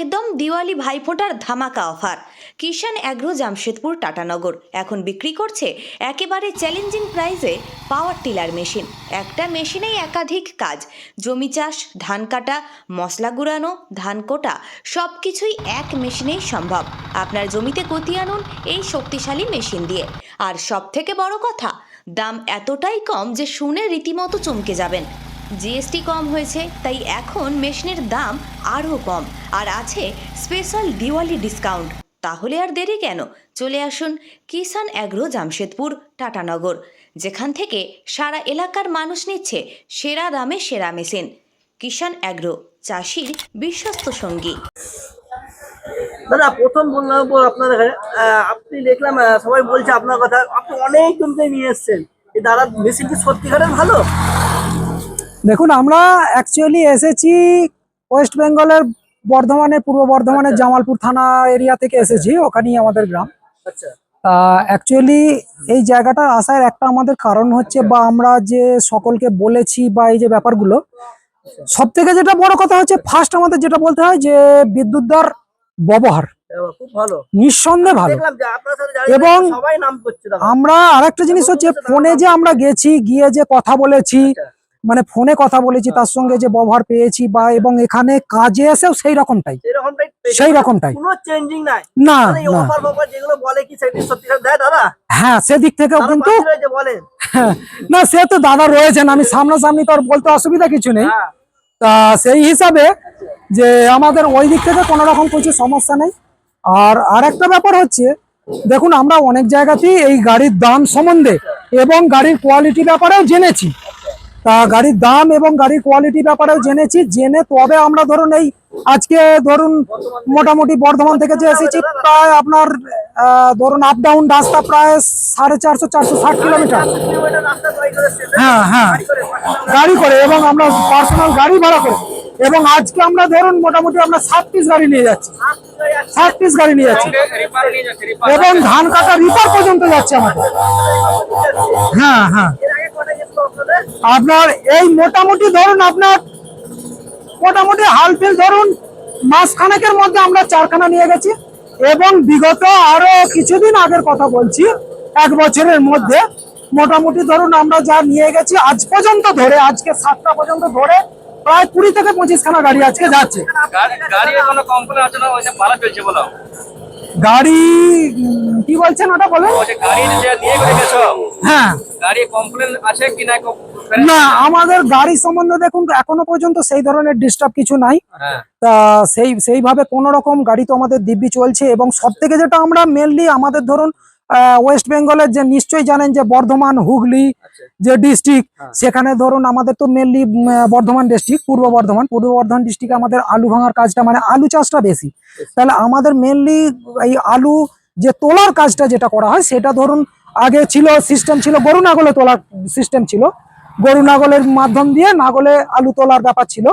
একদম দিওয়ালি ভাইফোঁটার ধামাকা অফার। কিষান অ্যাগ্রো জামশেদপুর, টাটানগর। এখন বিক্রি করছে একেবারে চ্যালেঞ্জিং প্রাইসে পাওয়ার টিলার মেশিন। একটা মেশিনেই একাধিক কাজ। জমি চাষ, ধান কাটা, মশলা গুঁড়ানো, ধান কোটা সব কিছুই এক মেশিনেই সম্ভব। আপনার জমিতে গতি আনুন এই শক্তিশালী মেশিন দিয়ে। আর সব থেকে বড় কথা, দাম এতটাই কম যে শুনে রীতিমতো চমকে যাবেন। জিএসটি কম হয়েছে, তাই এখন মেশিনের দাম আরও কম। আর আছে স্পেশাল দিওয়ালি ডিসকাউন্ট। তাহলে আর দেরি কেন? চলে আসুন কিষান অ্যাগ্রো জামশেদপুর টাটানগর যেখান থেকে সারা এলাকার মানুষ নিচ্ছে সেরা দামে সেরা মেশিন। কিষান অ্যাগ্রো চাষির বিশ্বস্ত সঙ্গী। দাদা, প্রথম বললাম আপনার আপনি দেখলাম সবাই বলছে আপনার কথা, আপনি অনেক নিয়ে এসেছেন। দাদা মেশিন কি সত্যিকারের ভালো? দেখুন আমরা অ্যাকচুয়ালি এসেছি ওয়েস্ট বেঙ্গলের বর্ধমানে পূর্ব বর্ধমানের জামালপুর থানা এরিয়া থেকে এসেছি ওখানেই আমাদের গ্রাম। আচ্ছা। অ্যাকচুয়ালি এই জায়গাটা আসার একটা আমাদের কারণ হচ্ছে বা আমরা যে সকলকে বলেছি বা এই যে ব্যাপারগুলো সব থেকে যেটা বড় কথা হচ্ছে ফার্স্ট আমাদের যেটা বলতে হয় যে বিদ্যুৎ দর ব্যবহার। ভালো। নিঃসন্দেহে ভালো। এবং আমরা আরেকটা জিনিস হচ্ছে ফোনে যে আমরা গেছি গিয়ে যে কথা বলেছি আচ্ছা। মানে ফোনে কথা বলেছি তার সঙ্গে যে ব্যবহার পেয়েছি বা এবং এখানে কাজে এসেও সেই রকমটাই। সেই রকমটাই। না মানে হ্যাঁ সেদিক থেকেও কিন্তু না সে তো দাদা রয়েছেন আমি সামনাসামনি তো আর বলতে অসুবিধা কিছু নেই। হ্যাঁ। তা সেই হিসাবে যে আমাদের ওই দিক থেকে কোনো রকম কিছু সমস্যা নেই। আর আর একটা ব্যাপার হচ্ছে দেখুন আমরা অনেক জায়গাতেই এই গাড়ির দাম সম্বন্ধে এবং গাড়ির কোয়ালিটি ব্যাপারেও জেনেছি। গাড়ির দাম এবং গাড়ির কোয়ালিটি ব্যাপারেও জেনেছি। জেনে তবে আমরা ধরুন এই আজকে ধরুন মোটামুটি বর্ধমান থেকে যে এসেছি প্রায় আপনার ধরুন আপ ডাউন রাস্তা প্রায় সাড়ে চারশো চারশো ষাট কিলোমিটার? হ্যাঁ হ্যাঁ। গাড়ি করে, এবং আমরা পার্সোনাল গাড়ি ভাড়া করে। এবং আজকে আমরা ধরুন মোটামুটি আমরা সাত পিস গাড়ি নিয়ে যাচ্ছি। সাত পিস গাড়ি নিয়ে যাচ্ছি। এবং ধান কাটা রিপার পর্যন্ত যাচ্ছে আমাদের। হ্যাঁ হ্যাঁ এর আগে কটা গেছিল আপনাদের? আপনার এই মোটামুটি ধরুন আপনার মোটামুটি হালফিল ধরুন মাস খানেকের মধ্যে আমরা চারখানা নিয়ে গেছি এবং বিগত আরও কিছুদিন আগের কথা বলছি এক বছরের মধ্যে মোটামুটি ধরুন আমরা যা নিয়ে গেছি আজ পর্যন্ত ধরে আজকে সাতটা পর্যন্ত ধরে প্রায় কুড়ি থেকে পঁচিশ খানা গাড়ি আজকে যাচ্ছে। গাড়ি কি বলছেন ওটা বলেন? হ্যাঁ। গাড়ি কমপ্লেন আছে কি না না আমাদের গাড়ি সম্বন্ধে দেখুন এখনও পর্যন্ত সেই ধরনের ডিস্টার্ব কিছু নাই। হ্যাঁ। তা সেই সেইভাবে কোনো রকম গাড়ি তো আমাদের দিব্যি চলছে এবং সব থেকে যেটা আমরা মেনলি আমাদের ধরুন ওয়েস্ট বেঙ্গলের যে নিশ্চয়ই জানেন যে বর্ধমান হুগলি যে ডিস্ট্রিক্ট সেখানে ধরুন আমাদের তো মেনলি বর্ধমান ডিস্ট্রিক্ট পূর্ব বর্ধমান। পূর্ব বর্ধমান ডিস্ট্রিক্টে আমাদের আলু ভাঙার কাজটা মানে আলু চাষটা বেশি। তাহলে আমাদের মেনলি এই আলু যে তোলার কাজটা যেটা করা হয় সেটা ধরুন আগে ছিল সিস্টেম ছিল গরু নাগলে তোলার সিস্টেম ছিল। গরু নাগলের মাধ্যম দিয়ে নাগলে আলু তোলার ব্যাপার ছিল।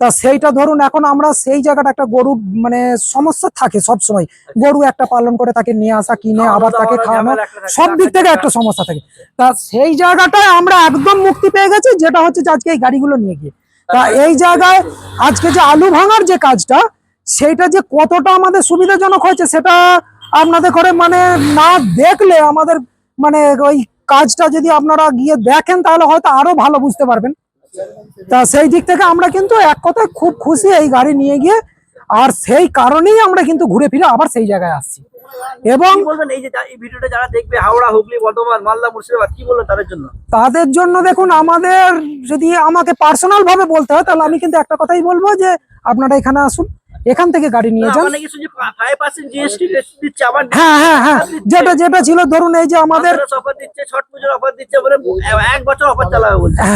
তা সেইটা ধরুন এখন আমরা সেই জায়গাটা একটা গরু মানে সমস্যা থাকে সব সময় গরু একটা পালন করে তাকে নিয়ে আসা কিনে আবার তাকে খাওয়ানো সব দিক থেকে একটা সমস্যা থাকে। তা সেই জায়গাটায় আমরা একদম মুক্তি পেয়ে গেছি যেটা হচ্ছে যে আজকে এই গাড়িগুলো নিয়ে গিয়ে। তা এই জায়গায় আজকে যে আলু ভাঙার যে কাজটা সেইটা যে কতটা আমাদের সুবিধাজনক হয়েছে সেটা আপনাদের করে মানে না দেখলে আমাদের মানে ওই কাজটা যদি আপনারা গিয়ে দেখেন তাহলে হয়তো আরও ভালো বুঝতে পারবেন। তা সেই দিক থেকে আমরা কিন্তু এক কথায় খুব খুশি এই গাড়ি নিয়ে গিয়ে আর সেই কারণেই আমরা কিন্তু ঘুরে ফিরে আবার সেই জায়গায় আসছি। এবং বলবেন এই যে এই ভিডিওটা যারা দেখবে হাওড়া হুগলি বর্ধমান মালদা মুর্শিদাবাদ কি বলবেন তাদের জন্য? তাদের জন্য দেখুন আমাদের যদি আমাকে পার্সোনাল ভাবে বলতে হয় তাহলে আমি কিন্তু একটা কথাই বলব যে আপনারা এখানে আসুন। এখান থেকে গাড়ি নিয়ে যান আবার হ্যাঁ হ্যাঁ হ্যাঁ। যেটা যেটা ছিল ধরুন এই যে আমাদের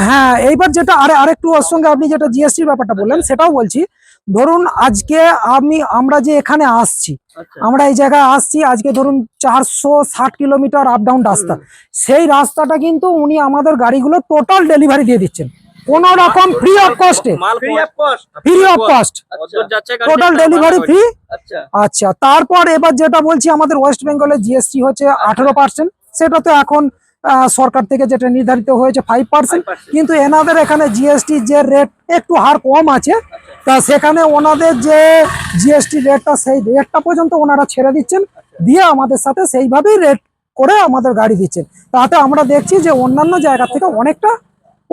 হ্যাঁ এইবার যেটা আরে আরেকটু ওর সঙ্গে আপনি যেটা জিএসটির ব্যাপারটা বললেন সেটাও বলছি। ধরুন আজকে আমি আমরা যে এখানে আসছি আচ্ছা। আমরা এই জায়গায় আসছি আজকে ধরুন চারশো ষাট কিলোমিটার আপ ডাউন রাস্তা। সেই রাস্তাটা কিন্তু উনি আমাদের গাড়িগুলো টোটাল ডেলিভারি দিয়ে দিচ্ছেন। কোন রকম free of কস্টে free of cost total delivery free আচ্ছা। আচ্ছা তারপর এবার যেটা বলছি আমাদের ওয়েস্ট বেঙ্গলের জিএসটি হচ্ছে আঠেরো পার্সেন্ট সেটা তো এখন সরকার থেকে যেটা নির্ধারিত হয়েছে ফাইভ পার্সেন্ট কিন্তু এনাদের এখানে জিএসটি যে রেট একটু হার কম আছে তা সেখানে ওনাদের যে জিএসটি রেটটা সেই রেটটা পর্যন্ত ওনারা ছেড়ে দিচ্ছেন। দিয়ে আমাদের সাথে সেইভাবেই রেট করে আমাদের গাড়ি দিচ্ছেন। তাতে আমরা দেখছি যে অন্যান্য জায়গা থেকে অনেকটা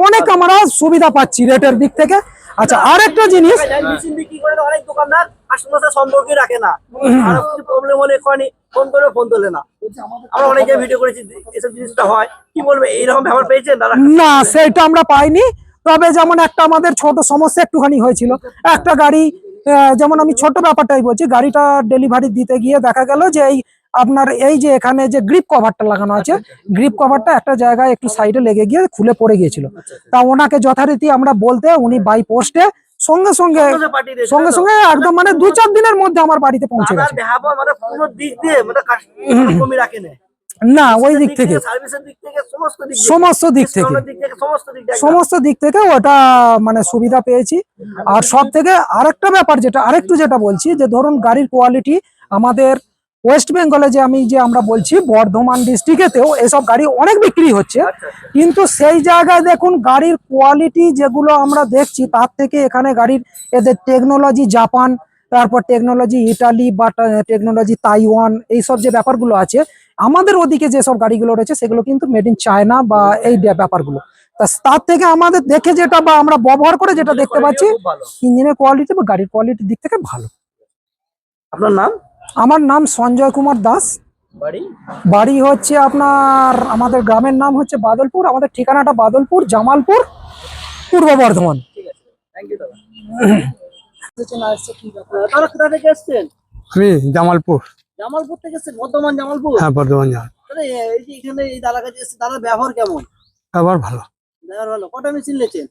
অনেক আমরা সুবিধা পাচ্ছি রেটের দিক থেকে। আচ্ছা আরেকটা জিনিস মেশিন বিক্রি করে অনেক দোকানদার রাখে না। আর কিছু প্রবলেম হলে ফোন করে ফোন তোলে না। আমরা অনেকে ভিডিও করেছি এসব জিনিসটা হয়। কি বলবে এইরকম পেয়েছেন দাদা? না সেটা আমরা পাইনি। তবে যেমন একটা আমাদের ছোট সমস্যা একটুখানি হয়েছিল। একটা গাড়ি যেমন আমি ছোট ব্যাপারটাই বলছি গাড়িটা ডেলিভারি দিতে গিয়ে দেখা গেল যে এই আপনার এই যে এখানে যে গ্রিপ কভারটা লাগানো আছে গ্রিপ কভারটা একটা জায়গায় একটু সাইডে লেগে গিয়ে খুলে পড়ে গিয়েছিল। তা ওনাকে যথারীতি আমরা বলতে উনি বাই পোস্টে সঙ্গে সঙ্গে সঙ্গে সঙ্গে একদম মানে দু চার দিনের মধ্যে আমার বাড়িতে পৌঁছে গেছে। মানে না। ওই দিক থেকে। সমস্ত দিক থেকে। সমস্ত দিক থেকে। ওটা মানে সুবিধা পেয়েছি। আর সব থেকে আরেকটা ব্যাপার যেটা আরেকটু যেটা বলছি যে ধরুন গাড়ির কোয়ালিটি আমাদের ওয়েস্ট বেঙ্গলে যে আমি যে আমরা বলছি বর্ধমান ডিস্ট্রিক্টেও এসব গাড়ি অনেক বিক্রি হচ্ছে। আচ্ছা কিন্তু সেই জায়গায় দেখুন গাড়ির কোয়ালিটি যেগুলো আমরা দেখছি তার থেকে এখানে গাড়ির এদের টেকনোলজি জাপান তারপর টেকনোলজি ইটালি বা টেকনোলজি তাইওয়ান এইসব যে ব্যাপারগুলো আছে আমাদের ওদিকে যেসব গাড়িগুলো রয়েছে সেগুলো কিন্তু মেড ইন চায়না বা এই ব্যাপারগুলো। তা তার থেকে আমাদের দেখে যেটা বা আমরা ব্যবহার করে যেটা দেখতে পাচ্ছি ইঞ্জিনের কোয়ালিটি বা গাড়ির কোয়ালিটির দিক থেকে ভালো। আপনার নাম? আমার নাম সঞ্জয় কুমার দাস। বাড়ি? বাড়ি হচ্ছে আপনার আমাদের গ্রামের নাম হচ্ছে বাদলপুর আমাদের ঠিকানাটা বাদলপুর জামালপুর পূর্ব বর্ধমান। ঠিক আছে। থ্যাংক ইউ দাদা। থেকে এসছেন? আমি জামালপুর। জামালপুর থেকে বর্ধমান জামালপুর? হ্যাঁ বর্ধমান জামাল এই যে এখানে এই কাছে দাদার ব্যবহার কেমন? আবার ভালো। ব্যবহার ভালো। কটা মেশিন নিয়েছেন?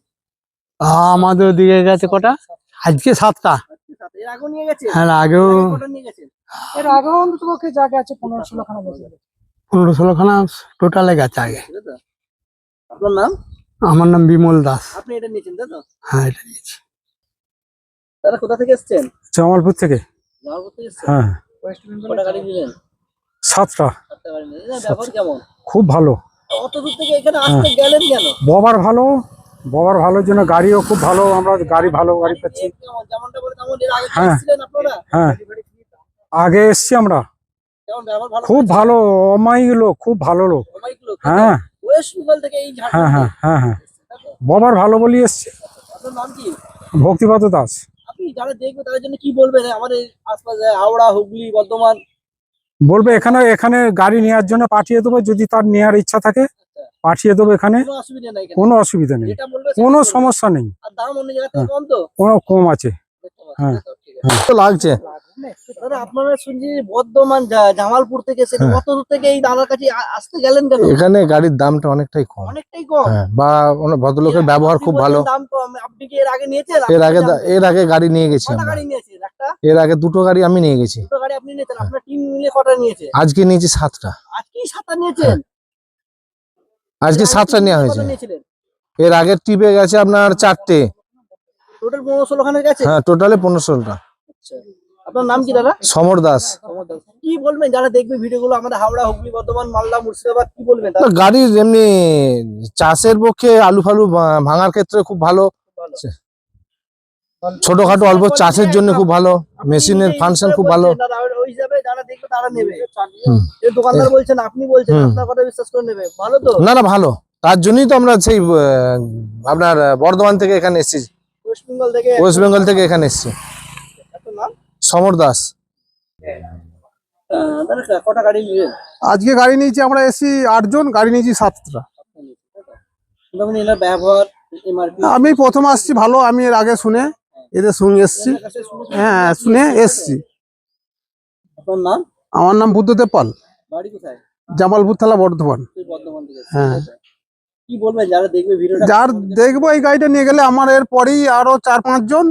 আমাদের দিকে গেছে কটা? আজকে সাতটা। এর আগেও নিয়ে গেছেন? হ্যাঁ আগেও নিয়ে গেছেন? এর আগেও অন্তত পক্ষে জায়গা আছে পনেরো ষোলো খানা পনেরো ষোলো খানা টোটালে গেছে আগে। আপনার নাম? আমার নাম বিমল দাস। আপনি এটা নিয়েছেন তাই তো? হ্যাঁ এটা নিয়েছি। দাদা কোথা থেকে এসছেন? জামালপুর থেকে। জামালপুর থেকে হ্যাঁ। কটা গাড়ি নিলেন? সাতটা। ব্যবহার কেমন? খুব ভালো। অত দূর থেকে এখানে আসতে গেলেন কেন? ববার ভালো। ববার ভালোর জন্য গাড়িও খুব ভালো। আমরা গাড়ি ভালো গাড়ি পাচ্ছি। যেমনটা বলে তেমন এর আগে হ্যাঁ। আপনারা? হ্যাঁ। আগে এসছি আমরা। খুব ভালো অমায়িক লোক খুব ভালো লোক। হ্যাঁ। এই হ্যাঁ হ্যাঁ হ্যাঁ হ্যাঁ। ববার ভালো বলি এসছে। ভক্তিপাত দাস। যারা দেখবে তাদের জন্য কি বলবেন? আমাদের আশপাশে হাওড়া হুগলি বর্ধমান। বলবে এখানে এখানে গাড়ি নেওয়ার জন্য পাঠিয়ে দেবো যদি তার নেওয়ার ইচ্ছা থাকে পাঠিয়ে দেবো এখানে। কোনো অসুবিধা নাই কোনো বলবে সমস্যা নেই। তো? কোনো কম আছে। হ্যাঁ। তো লাগছে। শুনছি বর্ধমান জামালপুর থেকে এসে হ্যাঁ। দূর থেকে এই দাদার কাছে আসতে গেলেন এখানে গাড়ির দামটা অনেকটাই কম। অনেকটাই কম? হ্যাঁ বা ভদ্রলোকের ব্যবহার খুব ভালো। দাম কম আপনি কি এর আগে এর আগে আপনি দা- এর আগে গাড়ি নিয়ে গেছি কটা আমরা। গাড়ি নিয়েছেন? একটা? এর আগে দুটো গাড়ি আমি নিয়ে গেছি। দুটো গাড়ি আপনি নিয়েছেন আপনার টিম মিলে কটা নিয়েছে আজকে নিয়েছি সাতটা। আজকেই সাতটা নিয়েছেন? আজকে সাতটা নেওয়া হয়েছে। এর আগের ট্রিপে গেছে আপনার চারটে। টোটাল পনেরো ষোলো খানের গেছে হ্যাঁ টোটালে পনেরো ষোলোটা। আচ্ছা। আপনার নাম কি দাদা? সমর দাস। কি বলবেন? যারা দেখবে ভিডিওগুলো আমাদের হাওড়া হুগলি বর্ধমান মালদা মুর্শিদাবাদ কি বলবেন গাড়ির এমনি চাষের পক্ষে আলু ফালু ভাঙার ক্ষেত্রে খুব ভালো। ছোটখাটো অল্প চাষের জন্য খুব ভালো। মেশিনের ফাংশন খুব ভালো। দাদা ওই হিসাবে যারা দেখবে তারা নেবে। দোকানদার বলছেন আপনি বলছেন আপনার কথা বিশ্বাস করে নেবে। ভালো তো? না না ভালো। তার জন্যই তো আমরা সেই আপনার বর্ধমান থেকে এখানে এসেছি। ওয়েস্ট বেঙ্গল থেকে ওয়েস্ট বেঙ্গল থেকে এখানে এসেছি। সমর দাস। আজকে গাড়ি নিয়েছি আমরা এসছি আটজন গাড়ি নিয়েছি সাতটা। আমি প্রথম আসছি ভালো আমি এর আগে শুনে এদের শুনে এসছি। হ্যাঁ শুনে এসছি। আমার নাম বুদ্ধদেব পাল। জামালপুর থালা বর্ধমান। হ্যাঁ। যারা দেখবে এই গাড়িটা নিয়ে গেলে আমার এর পরেই আরও চার পাঁচজন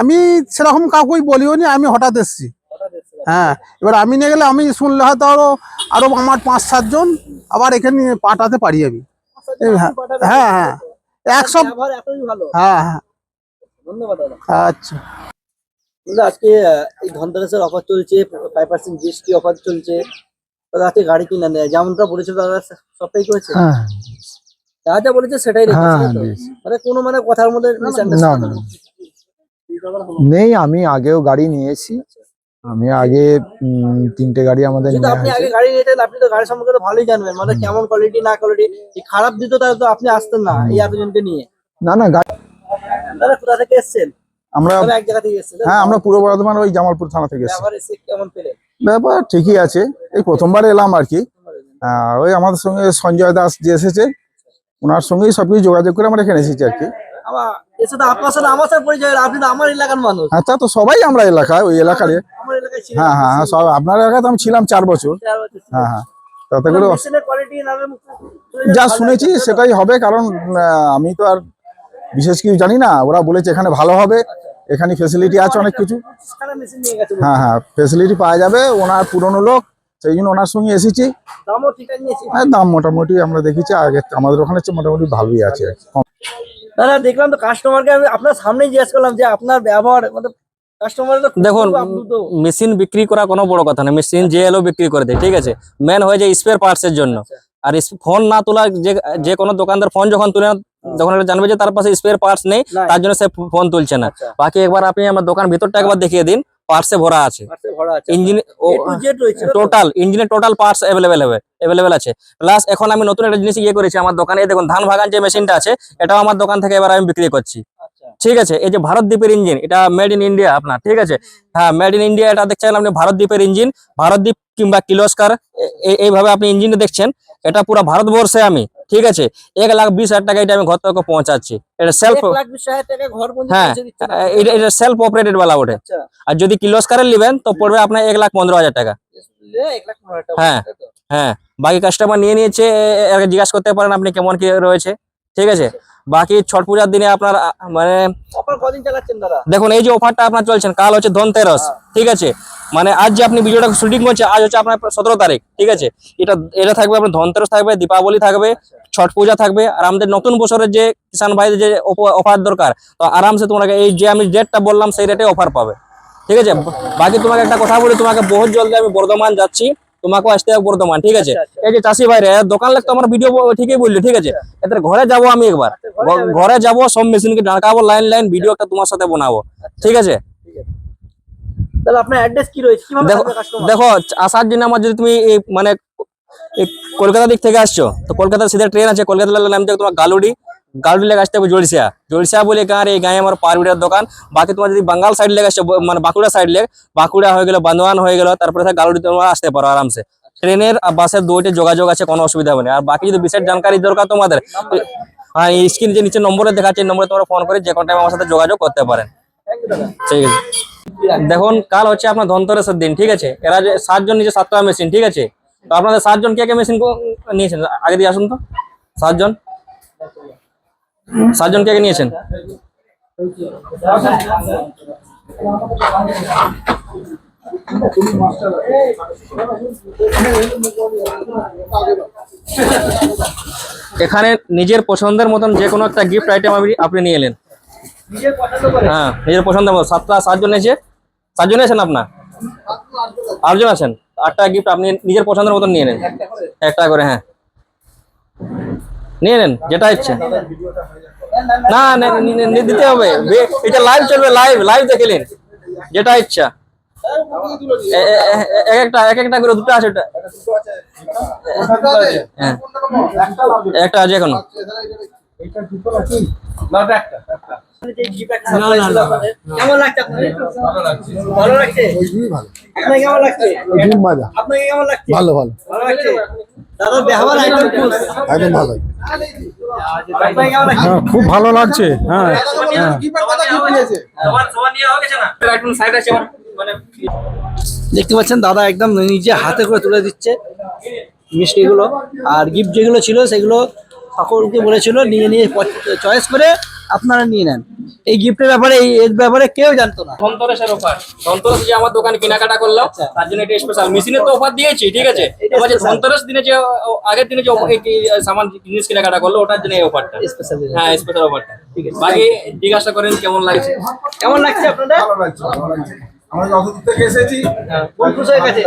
আমি সেরকম কাউকেই বলিও নি আমি হঠাৎ এসছি। হ্যাঁ এবার আমি নিয়ে গেলে আমি শুনলে হয়তো আরও আরও আমার পাঁচ সাতজন আবার এখানে পাঠাতে পারি আমি। হ্যাঁ, হ্যাঁ হ্যাঁ এতই ভালো। হ্যাঁ হ্যাঁ। ধন্যবাদ আচ্ছা। আজকে এই ধনতেরাসের অফার চলছে ফাইভ পার্সেন্ট জিএসটি অফার চলছে। হাতে গাড়ি কিনে নেয়। যেমনটা বলেছিল দাদা সবটাই করেছে? হ্যাঁ। যা যা বলেছে সেটাই রেখেছে হ্যাঁ। মানে কোনো মানে কথার মধ্যে নেই আমি আগেও গাড়ি নিয়েছি। আমি আগে তিনটে গাড়ি আমাদের আপনি আগে গাড়ি নিতেন আপনি তো গাড়ি সম্পর্কে তো ভালোই জানবেন। মানে কেমন কোয়ালিটি না কোয়ালিটি খারাপ দিত তাহলে তো আপনি আসতেন না এই এতজনকে নিয়ে। না না গাড়ি দাদা কোথা থেকে এসেছেন? আমরা এক জায়গা থেকে এসেছেন? হ্যাঁ আমরা পূর্ব বর্ধমান ওই জামালপুর থানা থেকে এসেছি। কেমন পেলেন ব্যাপার ঠিকই আছে। এই প্রথমবার এলাম আর কি। ওই আমাদের সঙ্গে সঞ্জয় দাস যে এসেছে ওনার সঙ্গেই সবকিছু যোগাযোগ করে আমরা এখানে এসেছি আর কি। আমার এসে আপনার সাথে আমার সাথে পরিচয় আপনি তো আমার এলাকার মানুষ। আচ্ছা তো সবাই আমরা এলাকায় ওই এলাকারে আমার এলাকায় ছিলেন হ্যাঁ হ্যাঁ হ্যাঁ, সব আপনার এলাকায় তো আমি ছিলাম চার বছর। চার বছর ছিলেন। হ্যাঁ হ্যাঁ তাতে করে মেশিনের যা শুনেছি সেটাই হবে কারণ আহ, আমি তো আর বিশেষ কিছু জানি না। ওরা বলেছে এখানে ভালো হবে এখানে ফেসিলিটি আছে অনেক কিছু। সারা মেশিন নিয়ে গেছে হ্যাঁ হ্যাঁ ফেসিলিটি পাওয়া যাবে ওনার পুরনো লোক সেই জন্য ওনার সঙ্গে এসেছি। দামও ঠিকঠাক নিয়েছি। হ্যাঁ দাম মোটামুটি আমরা দেখেছি আগে আমাদের ওখানে চেয়ে মোটামুটি ভালোই আছে। কম- দাদা দেখলাম তো কাস্টমারকে আমি আপনার সামনেই জিজ্ঞেস করলাম যে আপনার ব্যবহার মানে দেখুন মেশিন বিক্রি করা কোনো বড় কথা না। মেশিন যে এলো বিক্রি করে দেয় ঠিক আছে? মেন হয়ে যায় স্পেয়ার পার্টসের জন্য। আর ফোন না তোলা যে যে কোনো দোকানদার ফোন যখন তুলে না, যখন এটা জানবে যে তার পাশে স্পেয়ার পার্টস নেই তার জন্য সে ফোন তুলছে না। আচ্ছা। বাকি একবার আপনি আমার দোকান ভিতরটা একবার দেখিয়ে দিন। পার্টসে ভরা আছে। ইঞ্জিন? টোটাল ইঞ্জিনের টোটাল পার্টস অ্যাভেলেবেল হবে অ্যাভেলেবেল আছে। প্লাস এখন আমি নতুন একটা জিনিস ইয়ে করেছি আমার দোকানে। দেখুন ধান ভাগান যে মেশিনটা আছে এটাও আমার দোকান থেকে এবার আমি বিক্রি করছি। আচ্ছা। ঠিক আছে? এই যে ভারত দ্বীপের ইঞ্জিন এটা মেড ইন ইন্ডিয়া আপনার ঠিক আছে? হ্যাঁ মেড ইন ইন্ডিয়া এটা দেখছেন আপনি ভারত দ্বীপের ইঞ্জিন ভারত দ্বীপ কিংবা কিলোস্কার এইভাবে আপনি ইঞ্জিনটা দেখছেন এটা পুরো ভারতবর্ষে আমি। ঠিক আছে? এক লাখ বিশ হাজার টাকা এটা আমি ঘর তক পৌঁছাচ্ছি। এটা সেলফ হ্যাঁ। এটা সেলফ অপারেটেড বলা ওঠে আর যদি কিলোস্কারের নেবেন তো পড়বে আপনার এক লাখ পনেরো হাজার টাকা। হ্যাঁ। হ্যাঁ। বাকি কাস্টমার নিয়ে নিয়েছে জিজ্ঞাসা করতে পারেন আপনি কেমন কি রয়েছে। ঠিক আছে? বাকি ছট পূজার দিনে আপনার মানে দেখুন এই যে অফারটা আপনার চলছেন কাল হচ্ছে ধনতেরস ঠিক আছে? মানে আজ যে আপনি ভিডিওটা শুটিং করছে আজ হচ্ছে আপনার সতেরো তারিখ ঠিক আছে? এটা এটা থাকবে আপনার ধনতেরস থাকবে দীপাবলি থাকবে ছট পূজা থাকবে আর আমাদের নতুন বছরের যে কিষান ভাইদের যে অফার দরকার তো আরামসে তোমাকে এই যে আমি ডেটটা বললাম সেই রেটে অফার পাবে ঠিক আছে? বাকি তোমাকে একটা কথা বলি তোমাকে বহুত জলদি আমি বর্ধমান যাচ্ছি তোমাকেও আসতে হবে বর্ধমান ঠিক আছে? আচ্ছা, আচ্ছা। এই যে চাষি ভাইরে দোকান লাগতো আমার ভিডিও ঠিকই বললি ঠিক আছে? এদের ঘরে যাব আমি একবার। ঘরে যাব। সব মেশিনকে ডাকাবো লাইন লাইন ভিডিও একটা তোমার সাথে বানাবো। ঠিক আছে? তাহলে আপনার অ্যাড্রেস কি রয়েছে? কীভাবে দেখো দেখো আসার জন্য আমার যদি তুমি মানে কলকাতা দিক থেকে আসছো তো কলকাতার সিধা ট্রেন আছে কলকাতা নামতে তোমার গালুডি। আসতে হবে জোড়িসা জোড়িসা বলে গাঁ এই গায়ে আমার পারবিটার দোকান। বাকি তোমার যদি বাঙ্গাল সাইড লেগে আসছো মানে বাঁকুড়া সাইড লেগ, বাঁকুড়া হয়ে গেল, বান্দোয়ান হয়ে গেল, তারপরে গালুডি তোমরা আসতে পারো আরামসে। ট্রেনের আর বাসের দুইটা যোগাযোগ আছে, কোনো অসুবিধা হবে আর বাকি যদি বিশেষ জানকারি দরকার তোমাদের হ্যাঁ স্ক্রিন যে নিচে নম্বরে দেখাচ্ছে, এই নম্বরে তোমরা ফোন করে যে কোনো টাইম আমার সাথে যোগাযোগ করতে পারেন। ঠিক আছে। দেখুন, কাল হচ্ছে আপনার ধনতেরসের দিন, ঠিক আছে? এরা যে সাতজন নিচে সাতটা মেশিন ঠিক আছে? তো আপনাদের সাতজন কে কে মেশিন নিয়েছেন? আগে দিয়ে আসুন তো। সাতজন? সাতজন কে নিয়েছেন? এখানে নিজের পছন্দের মতন যে কোনো একটা গিফট আইটেম আপনি নিয়ে এলেন। হ্যাঁ নিজের পছন্দের মতো সাতটা, সাতজন এসে, সাতজন আছেন আপনার? আটজন আছেন। আটটা গিফট আপনি নিজের পছন্দের মতন নিয়ে নেন। একটা করে হ্যাঁ। নিয়ে নেন, যেটা ইচ্ছে। না দিতে হবে। এটা লাইভ চলবে লাইভ লাইভ দেখে নিন, যেটা ইচ্ছা। এক একটা এক একটা করে দুটো আছে, ওটা। হ্যাঁ। একটা আছে এখনও। যে gift ছিল আপনাদের। কেমন লাগছে আপনাদের? ভালো লাগছে। আপনাকে কেমন লাগছে? আপনাকে কেমন লাগছে? ভালো ভালো। ভালো লাগছে? দাদা ব্যবহার একদম খুশ একদম ভালো। আপনাকে কেমন লাগছে? হ্যাঁ, খুব ভালো লাগছে। হ্যাঁ হয়ে। মানে দেখতে পাচ্ছেন দাদা একদম নিজে হাতে করে তুলে দিচ্ছে মিষ্টিগুলো। আর গিফট যেগুলো ছিল সেগুলো সকলকে বলেছিল নিয়ে নিয়ে চয়েস করে আপনারা নিয়ে নেন। এই গিফটের ব্যাপারে এই এর ব্যাপারে কেউ জানতো না। ধনতেরসের অফার ধনতেরস যে আমার দোকানে কেনাকাটা করলাম তার জন্য এটা স্পেশাল মেশিনের তো অফার দিয়েছি ঠিক আছে? এবার যে। দিনে যে আগের দিনে যে সামান জিনিস কেনাকাটা করল ওটার জন্য এই অফারটা স্পেশাল হ্যাঁ স্পেশাল অফারটা ঠিক আছে। বাকি জিজ্ঞাসা করেন কেমন লাগছে? কেমন লাগছে আপনাদের? ভালো লাগছে আমরা যত দূর থেকে এসেছি কোন খুশি হয়ে গেছে